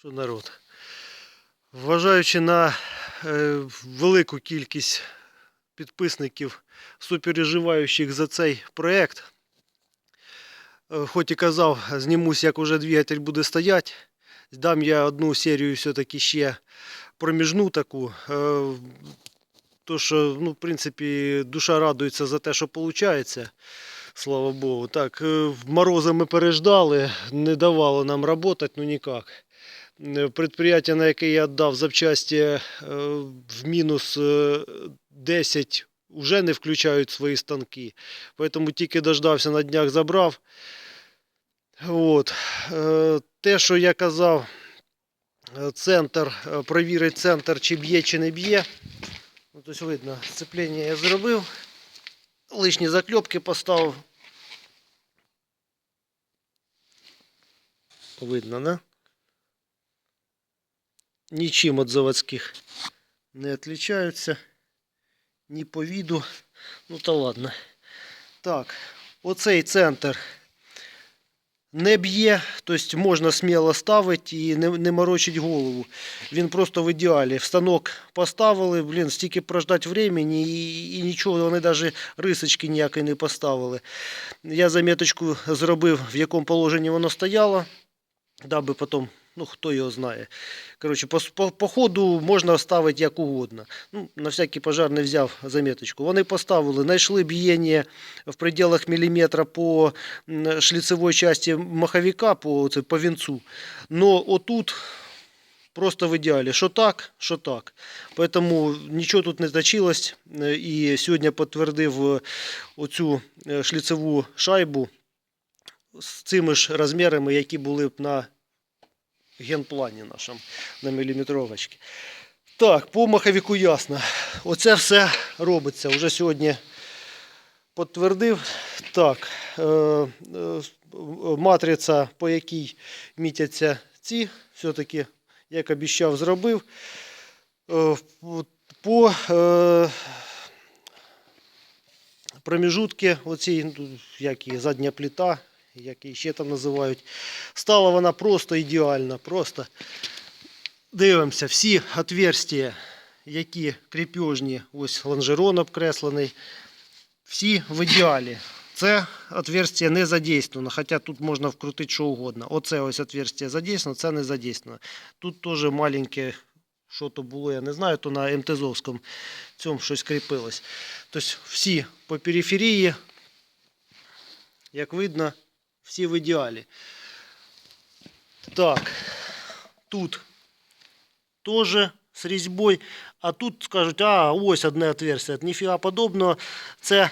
Що народ? Вважаючи на е, велику кількість підписників, супереживаючих за цей проєкт, е, хоч і казав, знімусь, як уже двигатель буде стояти, дам я одну серію все-таки ще проміжну таку. Е, то, що, ну, в принципі, душа радується за те, що виходить. Слава Богу. Так, морози ми переждали, не давало нам працювати, ну ніяк. Е, Предприятие, на яке я віддав запчасті е, в мінус е, 10, вже не включають свої станки. Тому тільки дождався на днях забрав. От. Е, Те, що я казав, е, центр, е, провірить центр, чи б'є, чи не б'є. Ось видно, сцеплення я зробив. Лишні закльопки поставив. Видно, да? Нічим від заводських не відрізняються. Ні по віду. Ну та ладно. Так, оцей центр не б'є, тобто можна сміло ставити і не, не морочить голову. Він просто в ідеалі. В станок поставили, блін, стільки прождати времени і, і нічого, вони навіть рисочки ніякої не поставили. Я заметочку зробив, в якому положенні воно стояло, даби потім, ну хто його знає. Коротше, по, по, по ходу можна ставити як угодно. Ну, на всякий пожар не взяв заметочку. Вони поставили, знайшли бієння в пределах міліметра по шліцевій часті маховика, по, це, по вінцу. Но отут просто в ідеалі. Що так, що так. Поэтому нічого тут не значилось. Е, І сьогодні підтвердив е, оцю е, шліцеву шайбу з цими ж розмірами, які були б на генплані нашому, на міліметровочці. Так, по маховику ясно. Оце все робиться. Уже сьогодні підтвердив. Так, е, е, матриця, по якій мітяться ці, все-таки, як обіцяв, зробив. Е, по е, проміжутки, оці, ну, як і задня плита, як її ще там називають, стала вона просто ідеальна. Просто дивимося, всі отверстия, які крепежні, ось лонжерон обкреслений, всі в ідеалі. Це отверстие не задействовано, хоча тут можна вкрутити що угодно. Оце ось отверстие задействовано, це не задействовано. Тут теж маленьке, що то було, я не знаю, то на МТЗовському цьому щось кріпилось. Тобто всі по периферії, як видно, всі в ідеалі. Так, тут теж з різьбою, а тут скажуть, а ось одне отверстие. Ніфіга подобного. Це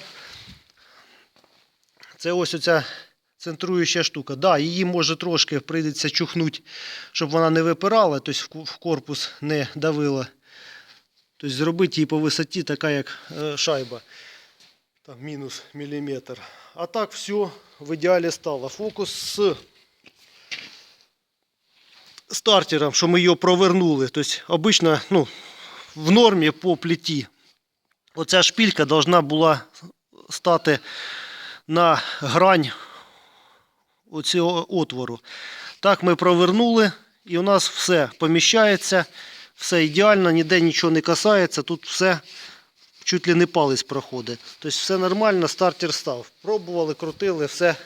це ось оця центруюча штука. Да, її може трошки прийдеться чухнути, щоб вона не випирала, тобто в корпус не давила. Тобто зробити її по висоті така, як е, шайба. Там мінус міліметр. А так все в ідеалі стало. Фокус з стартером, що ми його провернули. Тобто, обично, ну, в нормі по пліті. Оця шпілька должна була стати на грань оцього отвору. Так ми провернули, і у нас все поміщається, все ідеально, ніде нічого не касається. Тут все чуть ли не палець проходить. Тобто все нормально, стартер став. Пробували, крутили, все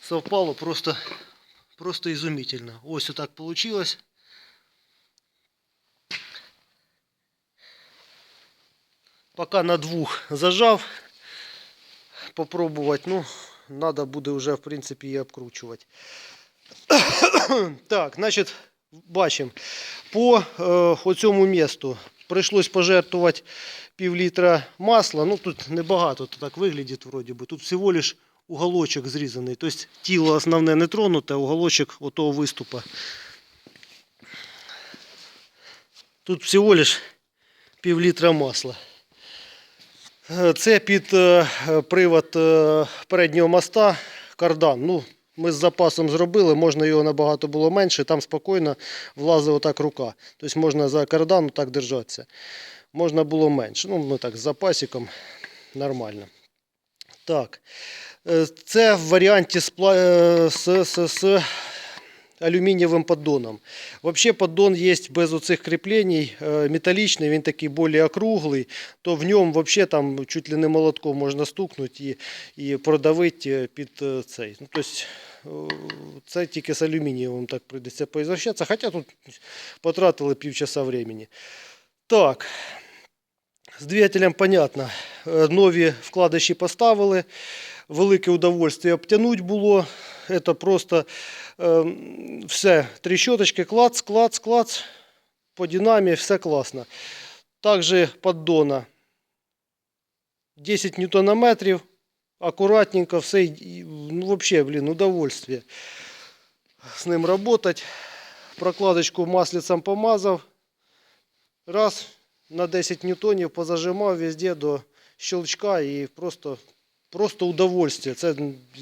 совпало просто, просто ізумітельно. Ось отак вийшло. Поки на двох зажав. Попробувати, ну, треба буде вже, в принципі, її обкручувати. так, значить, бачимо. По е, оцьому місту прийшлось пожертвувати пів літра масла. Ну, тут небагато, то так виглядить вроді би. Тут всього лиш уголочок зрізаний. Тобто тіло основне не тронуте, а уголочок отого виступа. Тут всього лиш пів літра масла. Е, Це під е, привод е, переднього моста кардан. Ну, ми з запасом зробили, можна його набагато було менше, там спокійно влазила так рука. Тобто можна за кардан так держатися. Можна було менше. Ну, ми так з запасиком нормально. Так. Е, Це в варіанті з, е, з, з, з алюмінієвим поддоном. Взагалі поддон є без оцих кріплень, е, металічний, він такий більш округлий, то в ньому взагалі там чуть ли не молотком можна стукнути і, і продавити е, під е, цей. Ну, тобто, це тільки з алюмінієвим так прийдеться поізвращатися, хоча тут потратили півчаса времени. Так, з двигателем понятно. Нові вкладиші поставили. Велике удовольствие обтянуть було. Це просто е, все. Трещоточки, клац, клац, клац. По динамі все класно. Також поддона 10 ньютонометрів. Акуратненько, все. і- Ну, вообще, блін, удовольствие з ним работать. Прокладочку маслицем помазав. Раз на 10 ньютонів позажимав везде до щелчка і просто, просто удовольствие. Це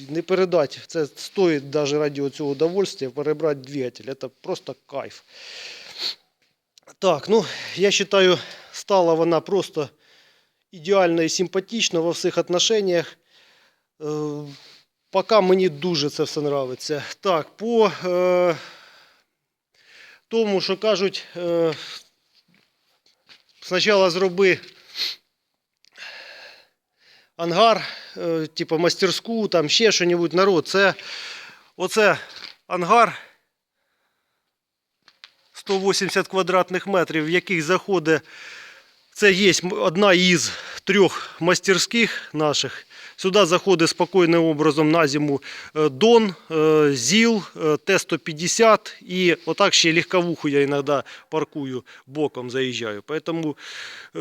не передати. Це стоїть навіть раді цього удовольствия перебрати двигатель. Це просто кайф. Так, ну, я вважаю, стала вона просто ідеально і симпатична во всіх отношеннях. Е, Поки мені дуже це все подобається. Так, по е, тому, що кажуть, е, спочатку зроби ангар, е, типу мастерську, там ще що-небудь народ. Це оце ангар 180 квадратних метрів, в яких заходить. Це є одна із трьох мастерських наших. Сюди заходить спокійним образом на зиму е, Дон, е, ЗІЛ, е, Т-150 і отак ще легковуху я іноді паркую, боком заїжджаю. Поэтому е,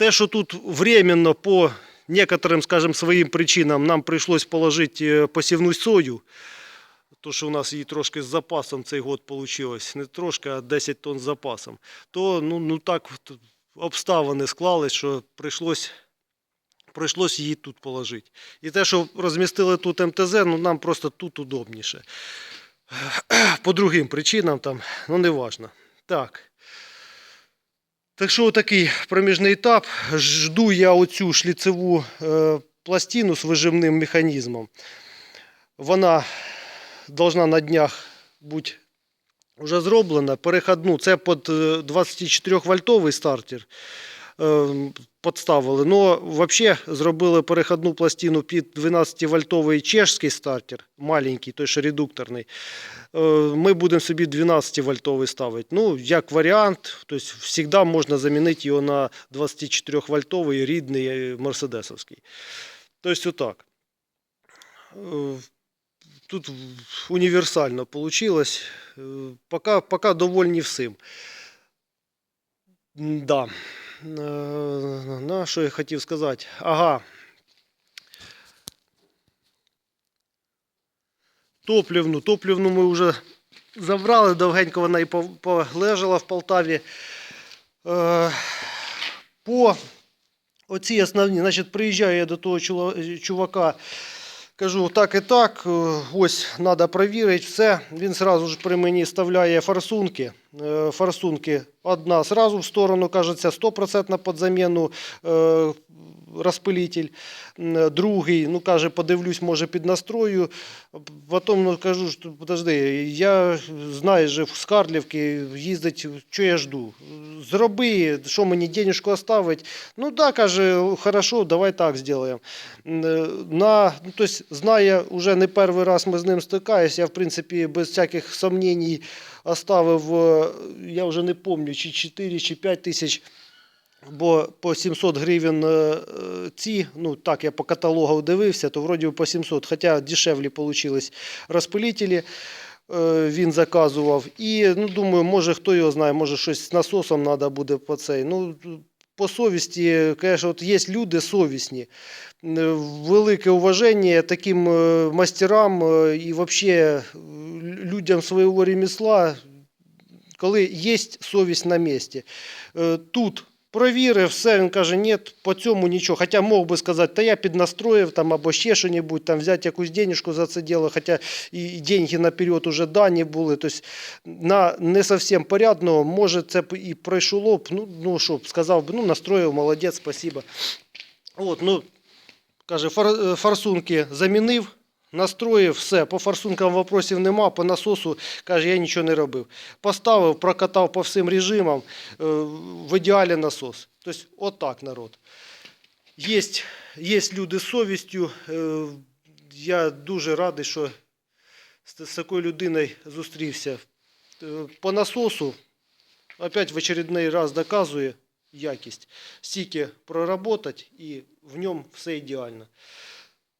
те, що тут временно по некоторым, скажем, своїм причинам нам прийшлось положити е, посівну сою, то, що у нас її трошки з запасом цей год вийшло, не трошки, а 10 тонн з запасом, то ну, ну так обставини склались, що прийшлось, прийшлось її тут положити. І те, що розмістили тут МТЗ, ну нам просто тут удобніше. По другим причинам там, ну не важно. Так. Так що такий проміжний етап. Жду я оцю шліцеву е, пластину з вижимним механізмом. Вона должна на днях бути вже зроблена. Переходну, це під 24 вольтовий стартер е, підставили. Но взагалі зробили переходну пластину під 12 вольтовий чешський стартер, маленький, той що редукторний. Е, Ми будемо собі 12 вольтовий ставити. Ну, як варіант, тобто завжди можна замінити його на 24 вольтовий рідний е, мерседесовський. Тобто отак. Е, Тут універсально вийшло. Пока, пока довольні всім. Да. Е, На що я хотів сказати? Ага. Топлівну. Топлівну ми вже забрали, довгенько вона і полежала в Полтаві. Е, По оці основні, значить, приїжджаю я до того чувака, кажу, так і так, е, ось треба перевірити все. Він одразу ж при мені вставляє форсунки. Е, Форсунки одна одразу в сторону, кажеться, 100% під заміну е, розпилитель. Другий, ну каже, подивлюсь, може під настрою. Потім ну, кажу, що подожди, я знаю, же в Скарлівки їздить, що я жду. Зроби, що мені денежку оставить. Ну да, каже, хорошо, давай так зробимо. На, ну, то есть, зная, уже не перший раз ми з ним стикаюсь, я в принципі без всяких сомнений оставив, е, я вже не пам'ятаю, чи 4, чи 5 тисяч бо по 700 гривень е, е, ці, ну так я по каталогу дивився, то вроді по 700, хоча дешевлі вийшли розпилителі. е, Він заказував. І ну, думаю, може хто його знає, може щось з насосом треба буде по цей. Ну, по совісті, конечно, от є люди совісні. Е, Велике уваження таким е, мастерам е, і взагалі людям свого ремесла, коли є совість на місці. Тут Провірив, все, він каже, ні, по цьому нічого. Хоча мог би сказати, та я піднастроїв там або ще щось, там взяти якусь денежку за це діло, хоча і деньги наперед уже дані були. Тобто на не зовсім порядно, може це б і пройшло б, ну, ну що б, сказав би, ну настроїв, молодець, спасибо. От, ну, каже, фор, форсунки замінив, Настроїв, все, по форсункам вопросів нема, по насосу, каже, я нічого не робив. Поставив, прокатав по всім режимам, е, в ідеалі насос. Тобто, отак народ. Є, є люди з совістю. е, Я дуже радий, що з, такою людиною зустрівся. Е, По насосу, опять в очередний раз доказує якість. Стільки проработати і в ньому все ідеально.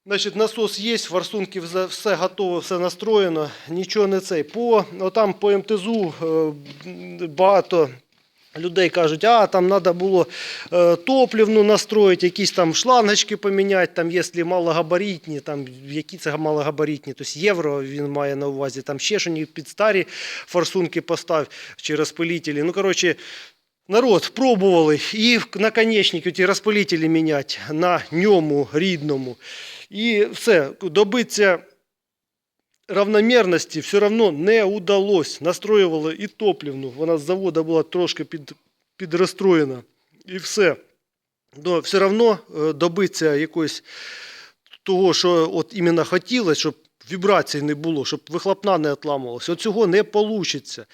Значить, насос є, форсунки все- готово, все настроєно, нічого не цей. По, отам по МТЗу е, багато людей кажуть, а там треба було е, топливну настроїти, якісь там шлангочки поміняти, там, якщо малогабаритні, там, які це малогабаритні, тобто євро він має на увазі, там ще що під старі форсунки постав чи розпилителі. Ну, коротше, Народ пробували і наконечники, ті розпилителі міняти на ньому рідному. І все, добитися равномірності все одно не удалось. Настроювали і топливну. Вона з заводу була трошки під, підрозстроєна. І все. Но все одно е, добитися якоїсь того, що от іменно хотілося, щоб вібрацій не було, щоб вихлопна не отламувалася. От цього не вийде.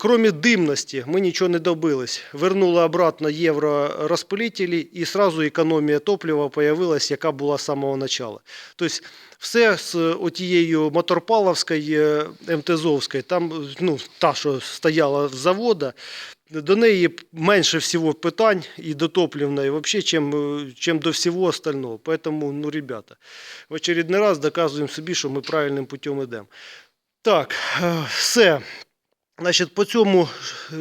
Крім димності, ми нічого не добились. Вернули обратно євро-розпилителі і сразу економія топлива появилась, яка була з самого початку. Тобто все з отією моторпаловською, е, МТЗовською, там ну, та, що стояла з завода, до неї менше всього питань і до топливної, вообще, чим, е, чим до всього остального. Поэтому, ну, ребята, в очередний раз доказуємо собі, що ми правильним путем йдемо. Так, е, все. Значить, по цьому е,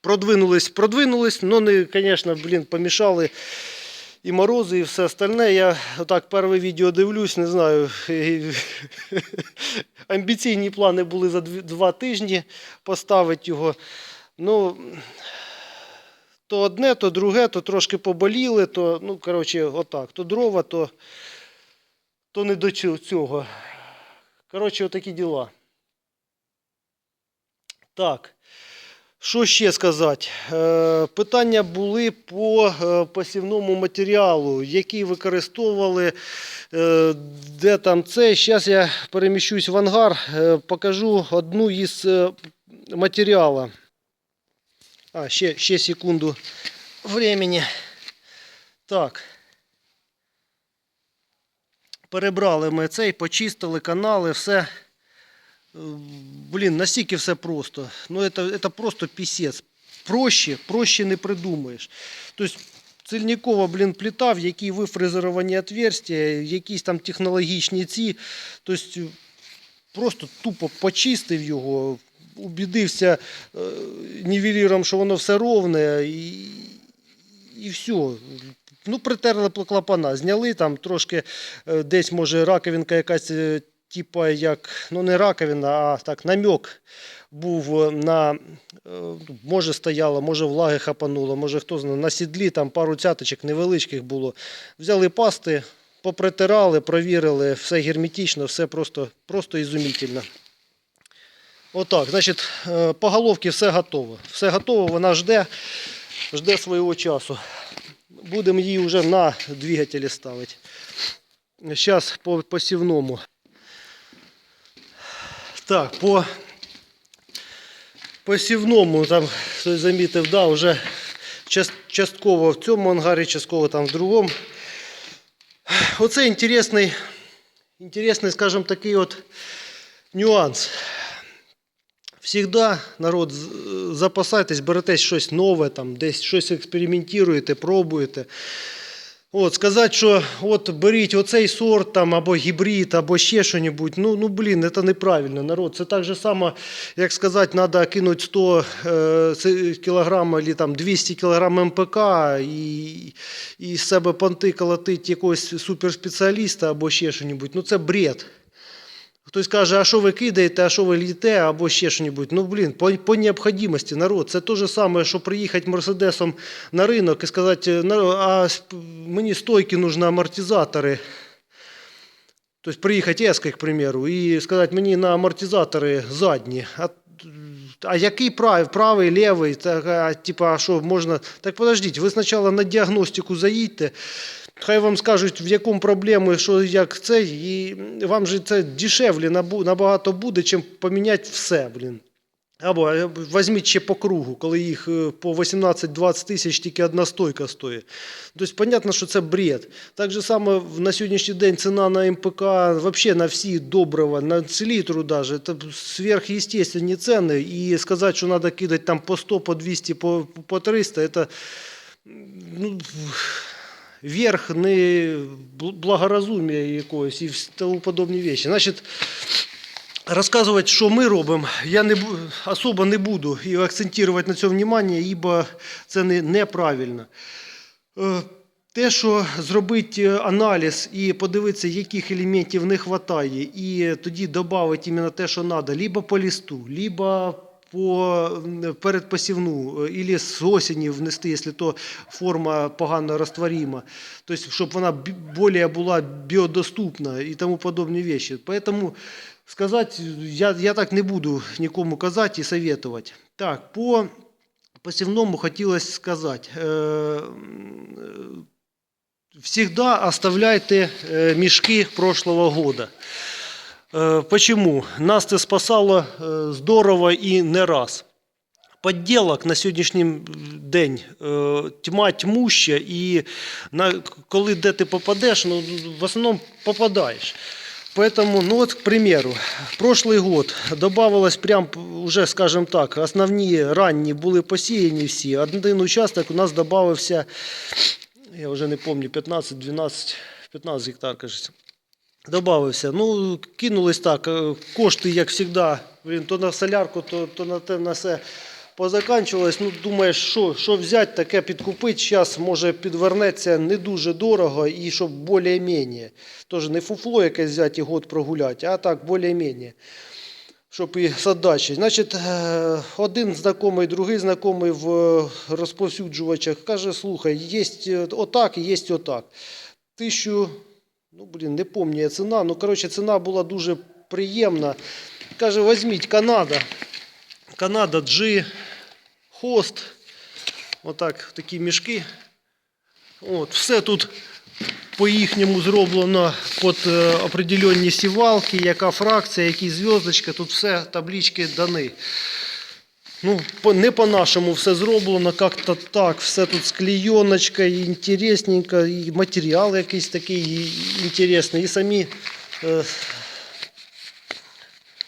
продвинулись, продвинулись, але не, звісно, блін, помішали і морози, і все остальне. Я отак перше відео дивлюсь, не знаю. Амбіційні плани були за два тижні поставити його. Ну, то одне, то друге, то трошки поболіли, то, ну, коротше, отак. То дрова, то, то не до цього. Коротше, отакі діла. Так. Що ще сказати? Е, питання були по е, посівному матеріалу, який використовували, е, де там це. Зараз я переміщусь в ангар, покажу одну із матеріалу. А, ще, ще секунду времени. Так. Перебрали ми цей, почистили канали, все. Блін, настільки все просто. Ну, это, это просто пісець. Проще, проще не придумаєш. Тобто, цильнікова, блін, плита, в якій вифрезеровані отверстия, якісь там технологічні ці. Тобто, просто тупо почистив його, убідився е, нівеліром, що воно все ровне, і, і все. Ну, притерли клапана, зняли там трошки е, десь, може, раковинка якась, е, типа як, ну не раковина, а так, намек був на, може стояло, може влаги хапануло, може хто знає, на сідлі там пару цяточок невеличких було. Взяли пасти, попритирали, провірили, все герметично, все просто, просто ізумітельно. Отак, значить, е, по головці все готово. Все готово, вона жде, жде свого часу. Будемо її вже на двигателі ставити. Зараз по посівному. Так, по посівному, там хтось замітив, да, вже частково в цьому ангарі, частково там в другому. Оце інтересний, інтересний, скажімо, такий от нюанс. Всігда, народ, запасайтесь, беретесь щось нове, там, десь щось експериментуєте, пробуєте. От, сказати, що от беріть оцей сорт там, або гібрид, або ще щось, ну, ну блін, це неправильно, народ. Це так же само, як сказати, треба кинути 100 е, це кілограм або там 200 кілограм МПК і, і себе понти колотити якогось суперспеціаліста або ще щось. Ну це бред. Хтось каже, а що ви кидаєте, а що ви літе, або ще щось. Ну, блін, по, по необхідності, народ. Це те ж саме, що приїхати Мерседесом на ринок і сказати, «На- а мені стойки нужні амортизатори. Тобто приїхати еской, к примеру, і сказати, мені на амортизатори задні. А, а який правий, правий, лівий? Так, а, типа, а що можна. Так подождіть, ви спочатку на діагностику заїдьте. Хай вам скажуть, в якому проблеми, що як це, і вам же це дешевле набагато буде, чим поміняти все, блін. Або е, візьміть ще по кругу, коли їх е, по 18-20 тисяч тільки одна стойка стоїть. Тобто, понятно, що це бред. Так же само на сьогоднішній день ціна на МПК, взагалі на всі добрива, на селітру даже, це сверхъестественні ціни. І сказати, що треба кидати там по 100, по 200, по, по 300, це ну, верх не бл- благоразумія якогось і тому подобні речі. Значить, Розказувати, що ми робимо, я не особо не буду і акцентувати на цьому увагу, ібо це не, неправильно. Е, Те, що зробити е, аналіз і подивитися, яких елементів не вистачає, і тоді додати іменно те, що треба, либо по листу, либо по передпосівну, або з осені внести, якщо то форма погано розтворима, тобто, вона бі- більше була біодоступна і тому подобні речі. Поэтому сказати, я, я так не буду нікому казати і советувати. Так, по посівному хотілося сказати. Е, всегда оставляйте мешки прошлого года. Э, Почему? Нас це спасало э, здорово і не раз. Подділок на сьогоднішній день е, тьма тьмуща, і на, коли де ти попадеш, ну, в основному попадаєш. Поэтому, ну вот, к примеру, прошлый год добавилось прям уже, скажем так, основні ранні були посіяні всі. Один участок у нас добавився, я вже не пам'ятаю, 15, 12, 15 гектар, кажеться. Добавився. Ну, кинулись так. е, Кошти, як завжди, то на солярку, то, то на те на все позаканчувалось. Ну, думаєш, що, що взяти, таке підкупити. Зараз, може, підвернеться не дуже дорого і щоб більш-менш. Тож не фуфло якесь взяти і год прогуляти, а так більш-менш. Щоб і з отдачі. Значить, е, один знайомий, другий знайомий в е, розповсюджувачах каже, слухай, є отак і є отак. Тисячу ну, блін, не пам'ятаю ціна. Ну, коротше, ціна була дуже приємна. Каже, візьміть Канада. Канада G, хост. Отак, такі мішки. От, все тут по-їхньому зроблено під е, определенні сівалки, яка фракція, які зв'язочки, тут все таблички дані. Ну, не по-нашому все зроблено, як-то так, все тут з клейоночкою, і інтересненько, і матеріал якийсь такий інтересний, і самі е,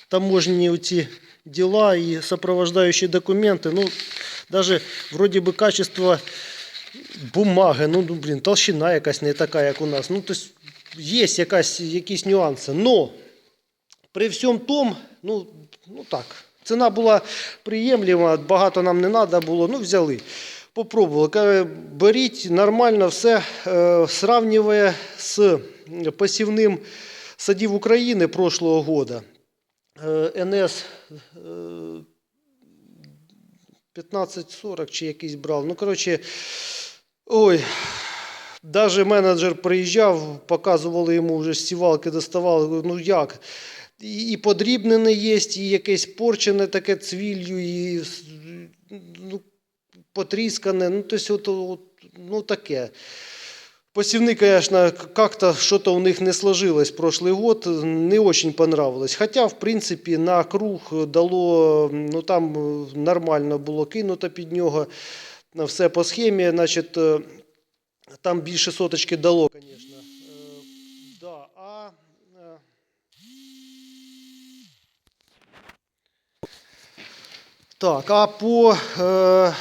таможні оці діла і сопровождаючі документи. Ну, даже вроде би качество бумаги, ну, ну, блін, толщина якась не така, як у нас. Ну, тобто є якась, якісь нюанси. Но при всьому тому, ну, ну так, ціна була приємлива, багато нам не треба було, ну взяли. Попробували. Каже, беріть нормально все, е, сравнює з посівним садів України прошлого года. Е, НС е, 1540 чи якийсь брав. Ну, коротше, ой. Даже менеджер приїжджав, показували йому вже сівалки, доставали. Ну як? І, подрібнене є, і якесь порчене таке цвіллю, і ну, потріскане. Ну, тобто, от, от, ну таке. Посівни, конечно, как-то что-то у них не сложилось прошлый год, не очень понравилось. Хотя, в принципі, на круг дало, ну там е, нормально було кинуто під нього, все по схемі, значить, е, там більше соточки дало, звісно. Да, а, е, так, а по е,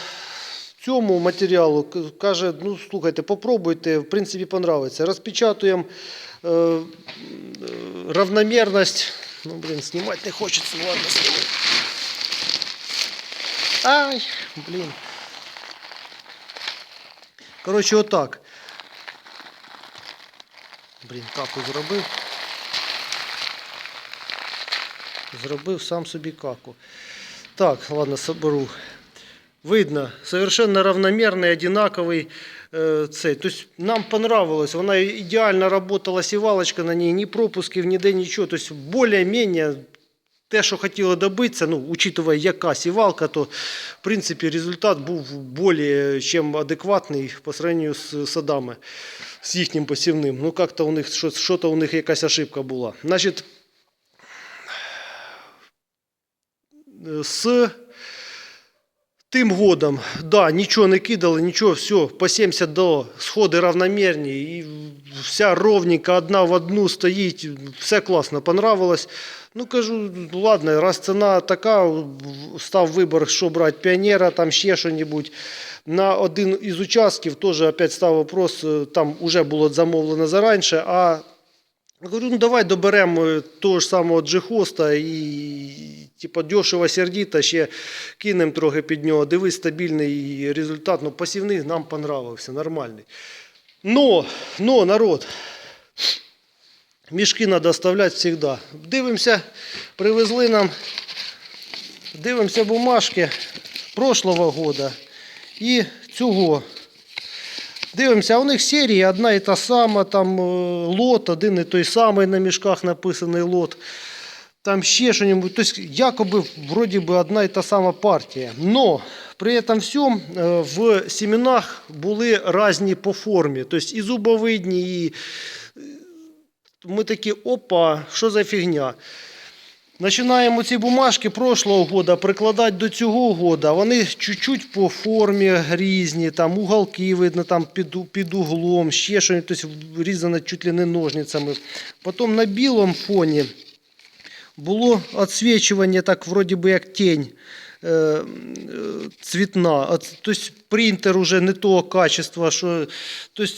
цьому матеріалу каже, ну слухайте, попробуйте, в принципі, понравиться. Розпечатуємо е, е, равномірність. Ну, блін, знімати не хочеться, ладно, зніму. Ай, блін. Коротше, отак. Блін, каку зробив. Зробив сам собі каку. Так, ладно, соберу. Видно, совершенно равномерный, одинаковый э, цей. То есть нам понравилось, вона идеально работала сівалочка на ней, ни пропусків, ніде нічого. То есть более-менее те, що хотіли добитися, ну, учитывая, яка сівалка, то в принципі результат був більш чим адекватний по сравнению з садами, з їхнім посівним. Ну, як-то у них щось, що-то у них якась ошибка була. Значить, з тим годом, да, нічого не кидали, нічого, все, по 70 дало, сходи равномірні, і вся ровненька одна в одну стоїть, все класно, понравилось. Ну, кажу, ладно, раз ціна така, став вибір, що брати, піонера, там ще що-небудь. На один із участків теж опять став вопрос, е, там вже було замовлено зараніше, а Говорю, ну давай доберемо того ж самого джихоста і типу, дешево сердіто, ще кинемо трохи під нього. Дивись, стабільний результат. Ну, посівний нам понравився, нормальний. Но, но, народ, мішки треба оставляти завжди. Дивимося, привезли нам, дивимося бумажки прошлого года і цього. Дивимося, у них серія одна і та сама, там е, лот, один і той самий на мішках написаний лот. Там ще щось. Тобто, якоби вроді би одна і та сама партія. Но при этом е, в семенах були різні по формі. Тобто і зубовидні, і е, ми такі, опа, що за фігня. Починаємо ці бумажки прошлого года прикладати до цього года. Вони чуть-чуть по формі різні, там уголки видно там під, під углом, ще щось, тобто різано чуть ли не ножницями. Потім на білому фоні було відсвічування так вроді би як тінь е, е, цвітна. Тобто принтер уже не того качества, що тобто,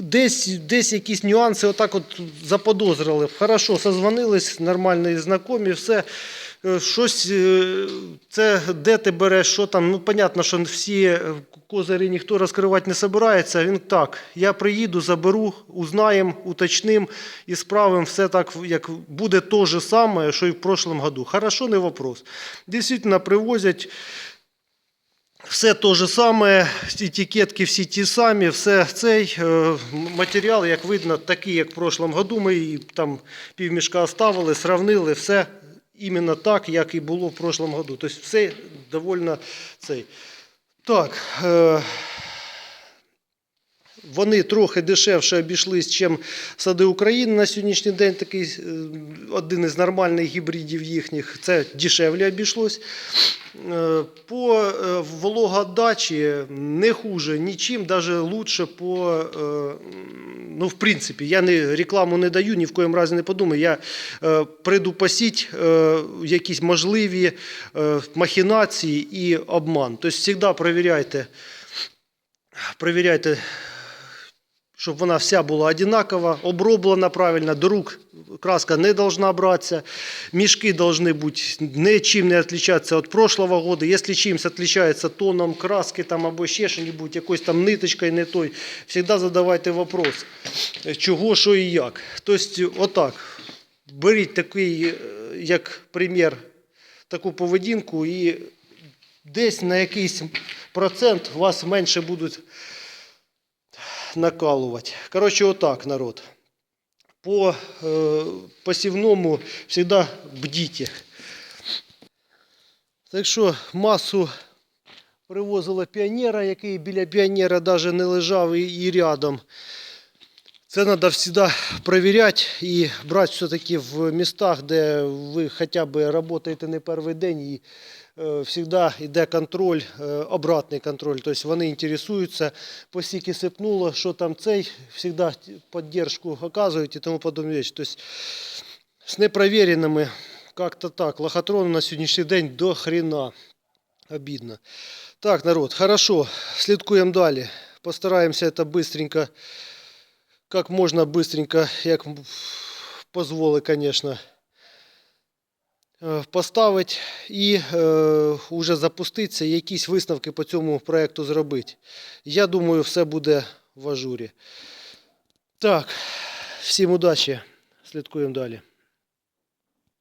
десь, десь якісь нюанси отак от заподозрили. Хорошо, созвонились, нормальні знайомі, все. Е, Щось, е, це де ти береш, що там. Ну, понятно, що всі е, козирі ніхто розкривати не збирається. Він так, я приїду, заберу, узнаємо, уточним і справимо все так, як буде те же саме, що і в прошлом году. Хорошо, не вопрос. Дійсно, привозять. Все те же саме, етикетки всі ті самі, все цей матеріал, як видно, такий, як в прошлом году. Ми і там півмішка оставили, сравнили, все іменно так, як і було в прошлом году. Тобто все довольно цей. Так. Вони трохи дешевше обійшлись, ніж сади України на сьогоднішній день. Такий е, один із нормальних гібридів їхніх. Це дешевле обійшлось. Е, По е, вологодачі не хуже нічим, навіть лучше по. Ну, в принципі, я не рекламу не даю, ні в коєму разі не подумаю. Я предупасіть якісь можливі махінації і обман. Тобто, завжди перевіряйте, перевіряйте щоб вона вся була одинакова, оброблена правильно, до рук краска не должна братися, мішки должны бути нічим не відрізнятися від прошлого года. Якщо чимось відрізняється тоном краски там, або ще щось, якоюсь там ниточкою не той, завжди задавайте вопрос, чого, що і як. Тобто, отак, беріть такий, е, як примір, таку поведінку і десь на якийсь процент у вас менше будуть накалувати. Коротше, отак, народ. По е, посівному завжди бдіть. Так що масу привозила піонера, який біля піонера навіть не лежав і, і рядом. Це треба завжди перевіряти і брати все-таки в містах, де ви хоча б працюєте не перший день і завжди йде контроль, е, обратний контроль. Тобто вони інтересуються, по скільки сипнуло, що там цей, завжди підтримку оказують і тому подобне. речі. Тобто з непровереними як-то так. Лохотрону на сьогоднішній день до хрена. Обідно. Так, народ, хорошо, слідкуємо далі. Постараємося це быстренько, как можно быстренько, як дозволить, конечно, е, поставити і е, уже запуститися, якісь висновки по цьому проєкту зробити. Я думаю, все буде в ажурі. Так, всім удачі, слідкуємо далі.